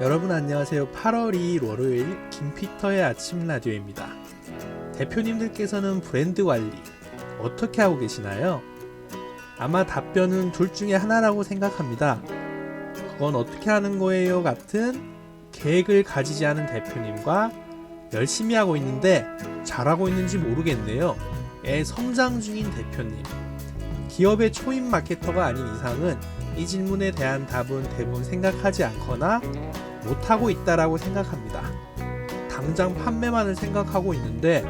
여러분 안녕하세요. 8월 2일 월요일 김피터의 아침 라디오입니다. 대표님들께서는 브랜드 관리 어떻게 하고 계시나요? 아마 답변은 둘 중에 하나라고 생각합니다. 그건 어떻게 하는 거예요? 같은 계획을 가지지 않은 대표님과 열심히 하고 있는데 잘하고 있는지 모르겠네요. 애 성장 중인 대표님. 기업의 초임 마케터가 아닌 이상은 이 질문에 대한 답은 대부분 생각하지 않거나 못하고 있다라고 생각합니다. 당장 판매만을 생각하고 있는데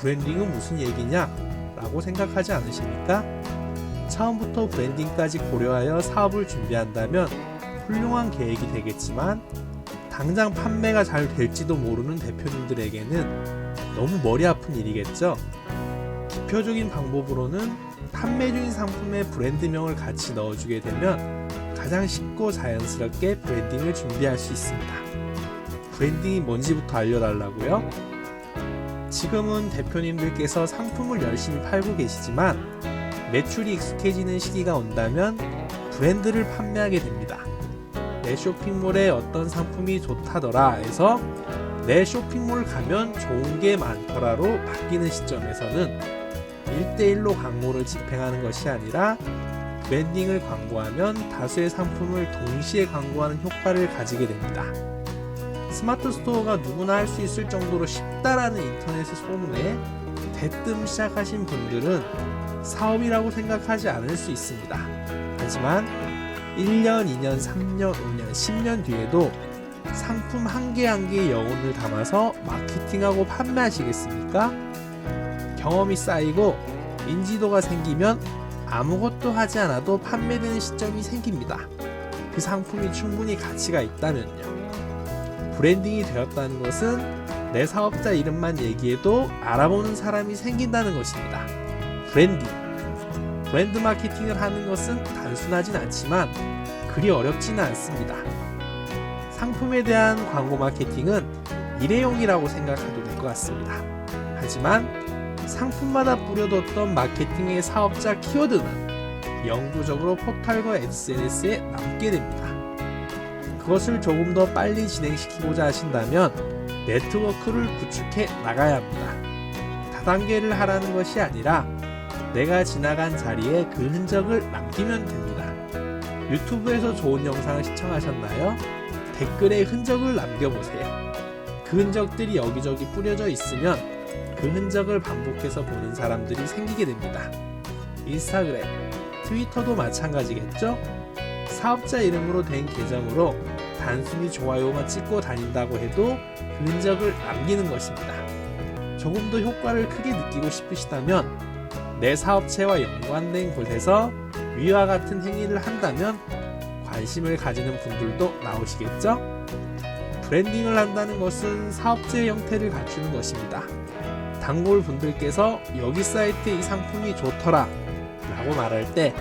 브랜딩은 무슨 얘기냐? 라고 생각하지 않으십니까? 처음부터 브랜딩까지 고려하여 사업을 준비한다면 훌륭한 계획이 되겠지만 당장 판매가 잘 될지도 모르는 대표님들에게는 너무 머리 아픈 일이겠죠? 기표적인 방법으로는 판매 중인 상품에 브랜드명을 같이 넣어주게 되면 가장 쉽고 자연스럽게 브랜딩을 준비할 수 있습니다. 브랜딩이 뭔지부터 알려달라고요? 지금은 대표님들께서 상품을 열심히 팔고 계시지만 매출이 익숙해지는 시기가 온다면 브랜드를 판매하게 됩니다. 내 쇼핑몰에 어떤 상품이 좋다더라 해서 내 쇼핑몰 가면 좋은 게 많더라로 바뀌는 시점에서는 1대1로 광고를 집행하는 것이 아니라 브 랜딩을 광고하면 다수의 상품을 동시에 광고하는 효과를 가지게 됩니다. 스마트 스토어가 누구나 할 수 있을 정도로 쉽다라는 인터넷 소문에 대뜸 시작하신 분들은 사업이라고 생각하지 않을 수 있습니다. 하지만 1년, 2년, 3년, 5년, 10년 뒤에도 상품 한 개 한 개의 영혼을 담아서 마케팅하고 판매하시겠습니까? 경험이 쌓이고 인지도가 생기면 아무것도 하지 않아도 판매되는 시점이 생깁니다. 그 상품이 충분히 가치가 있다면요. 브랜딩이 되었다는 것은 내 사업자 이름만 얘기해도 알아보는 사람이 생긴다는 것입니다. 브랜딩. 브랜드 마케팅을 하는 것은 단순하진 않지만 그리 어렵지는 않습니다. 상품에 대한 광고 마케팅은 일회용이라고 생각해도 될 것 같습니다. 하지만 상품마다 뿌려뒀던 마케팅의 사업자 키워드는 영구적으로 포털과 SNS에 남게 됩니다. 그것을 조금 더 빨리 진행시키고자 하신다면 네트워크를 구축해 나가야 합니다. 다단계를 하라는 것이 아니라 내가 지나간 자리에 그 흔적을 남기면 됩니다. 유튜브에서 좋은 영상을 시청하셨나요? 댓글에 흔적을 남겨보세요. 그 흔적들이 여기저기 뿌려져 있으면 그 흔적을 반복해서 보는 사람들이 생기게 됩니다. 인스타그램, 트위터도 마찬가지겠죠? 사업자 이름으로 된 계정으로 단순히 좋아요만 찍고 다닌다고 해도 그 흔적을 남기는 것입니다. 조금 더 효과를 크게 느끼고 싶으시다면 내 사업체와 연관된 곳에서 위와 같은 행위를 한다면 관심을 가지는 분들도 나오시겠죠? 브랜딩을 한다는 것은 사업체의 형태를 갖추는 것입니다. 단골 분들께서 여기 사이트에 이 상품이 좋더라 라고 말할 때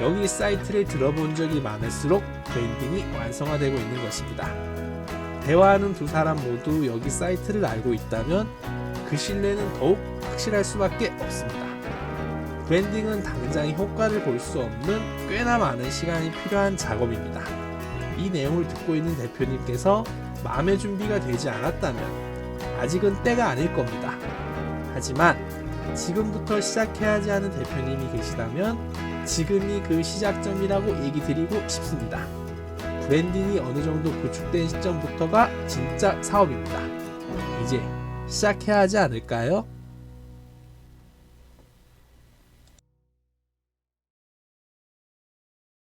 여기 사이트를 들어본 적이 많을수록 브랜딩이 완성화되고 있는 것입니다. 대화하는 두 사람 모두 여기 사이트를 알고 있다면 그 신뢰는 더욱 확실할 수밖에 없습니다. 브랜딩은 당장 효과를 볼 수 없는 꽤나 많은 시간이 필요한 작업입니다. 이 내용을 듣고 있는 대표님께서 마음의 준비가 되지 않았다면 아직은 때가 아닐 겁니다. 하지만 지금부터 시작해야 하지 않은 대표님이 계시다면 지금이 그 시작점이라고 얘기 드리고 싶습니다. 브랜딩이 어느 정도 구축된 시점부터가 진짜 사업입니다. 이제 시작해야 하지 않을까요?